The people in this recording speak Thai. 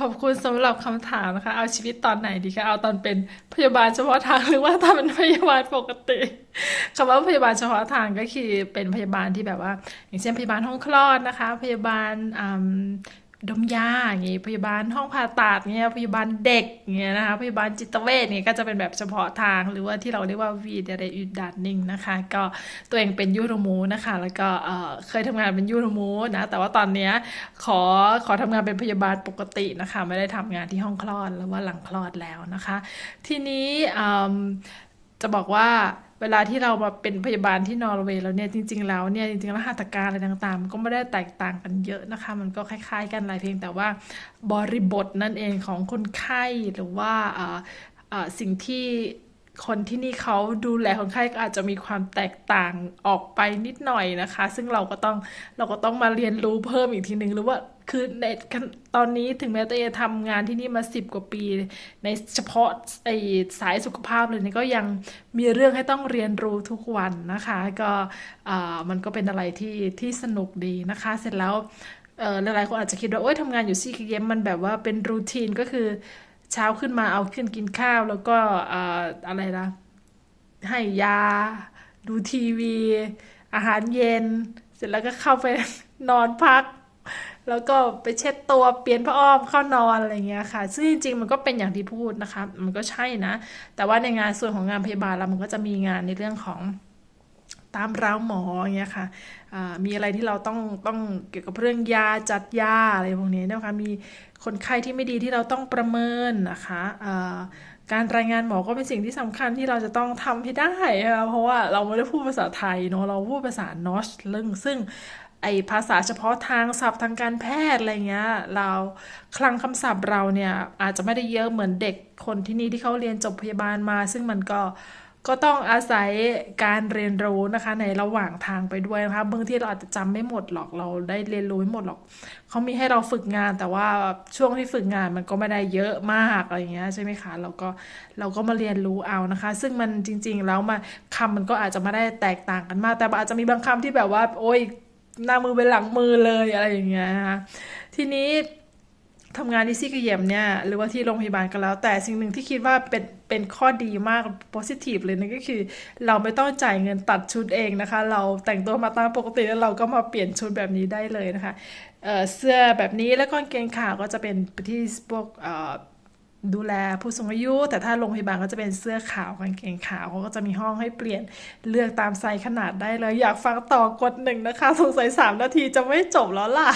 ขอบคุณสำหรับคำถามนะคะ เอาชีวิตตอนไหนดีคะเอาตอนเป็นพยาบาลเฉพาะทางหรือว่าตอนเป็นพยาบาลปกติคำว่าพยาบาลเฉพาะทางก็คือเป็นพยาบาลที่แบบว่า อย่างเช่นพยาบาลห้องคลอดนะคะ พยาบาล ดมยาอย่างงี้พยาบาลห้องผ่าตัดเงี้ยพยาบาลเด็กเงี้ยนะคะพยาบาลจิตเวชเนี่ยก็จะเป็นแบบเฉพาะทางหรือว่าที่เราเรียกว่าวีเดเรอุดันนิงนะคะก็ตัวเองเป็นยูโรมูนะคะ แล้วก็เเคยทำงานเป็นยูโรมูนะแต่ว่าตอนเนี้ยขอขอทำงานเป็นพยาบาลปกตินะคะ ไม่ได้ทำงานที่ห้องคลอดหรือว่าหลังคลอดแล้วนะคะ ทีนี้ จะบอกว่าเวลาที่เรามาเป็นพยาบาลที่นอร์เวย์แล้วเนี่ยจริง ๆ แล้วเนี่ยจริงๆแล้วหัตถการอะไรต่างๆมันก็ไม่ได้แตกต่างกันเยอะนะคะ มันก็คล้าย ๆ กันหลายเพียงแต่ว่าบริบทนั่นเองของคนไข้หรือว่าอ่อเอ่อสิ่งที่ คนที่นี่เขาดูแลคนไข้ก็อาจจะมีความแตกต่างออกไปนิดหน่อยนะคะ ซึ่งเราก็ต้องเราก็ต้องมาเรียนรู้เพิ่มอีกทีหนึ่งหรือว่าคือในตอนนี้ถึงแม้ตัวเองจะทำงานที่นี่มาสิบกว่าปี ในเฉพาะไอสายสุขภาพเลยนี่ก็ยังมีเรื่องให้ต้องเรียนรู้ทุกวันนะคะ ก็มันก็เป็นอะไรที่ที่สนุกดีนะคะ เสร็จแล้วหลายๆคนอาจจะคิดว่าโอ๊ยทำงานอยู่ซีกเกมมันแบบว่าเป็นรูทีนก็คือ เช้าขึ้นมาเอาขึ้นกินข้าวแล้วก็อะไรนะให้ยา ดูทีวี อาหารเย็น เสร็จแล้วก็เข้าไปนอนพัก แล้วก็ไปเช็ดตัวเปลี่ยนผ้าอ้อมเข้านอนอะไรเงี้ยค่ะ ซึ่งจริงๆมันก็เป็นอย่างที่พูดนะคะ มันก็ใช่นะ แต่ว่าในงานส่วนของงานพยาบาลเรามันก็จะมีงานในเรื่องของ ตามร้าวหมออย่างเงี้ยค่ะมีอะไรที่เราต้องต้องเกี่ยวกับเรื่องยาจัดยาอะไรพวกนี้นะคะมีคนไข้ที่ไม่ดีที่เราต้องประเมินนะคะการรายงานหมอก็เป็นสิ่งที่สำคัญที่เราจะต้องทำให้ได้นะคะเพราะว่าเราไม่ได้พูดภาษาไทยเนาะเราพูดภาษานอชเรื่องซึ่งไอภาษาเฉพาะทางศัพท์ทางการแพทย์อะไรเงี้ยเราคลังคำศัพท์เราเนี่ยอาจจะไม่ได้เยอะเหมือนเด็กคนที่นี่ที่เขาเรียนจบพยาบาลมา ซึ่งมันก็ ก็ต้องอาศัยการเรียนรู้นะคะ ในระหว่างทางไปด้วยนะคะบางทีเราอาจจะจำไม่หมดหรอกเราได้เรียนรู้ไม่หมดหรอกเขามีให้เราฝึกงาน แต่ว่าช่วงที่ฝึกงานมันก็ไม่ได้เยอะมากอะไรอย่างเงี้ยใช่ไหมคะเราก็เราก็มาเรียนรู้เอานะคะ ซึ่งมันจริง ๆ แล้วมาคำมันก็อาจจะไม่ได้แตกต่างกันมาก แต่อาจจะมีบางคำที่แบบว่า โอ๊ยหน้ามือเป็นหลังมือเลยอะไรอย่างเงี้ยนะคะทีนี้ ทำงานที่ซี่กเยมเนี่ยหรือว่าที่โรงพยาบาลก็แล้ว แต่สิ่งหนึ่งที่คิดว่าเป็นเป็นข้อดีมาก positive เลยนั่นก็คือ เราไม่ต้องจ่ายเงินตัดชุดเองนะคะ เราแต่งตัวมาตามปกติแล้วเราก็มาเปลี่ยนชุดแบบนี้ได้เลยนะคะเเสื้อแบบนี้แล้วก็กางเกงขาวก็จะเป็นที่พวกดูแลผู้สูงอายุ แต่ถ้าโรงพยาบาลก็จะเป็นเสื้อขาวกางเกงขาวเขาก็จะมีห้องให้เปลี่ยนเลือกตามไซส์ขนาดได้เลย อยากฟังต่อกดหนึ่งนะคะสงสัยสามนาทีจะไม่จบแล้วล่ะ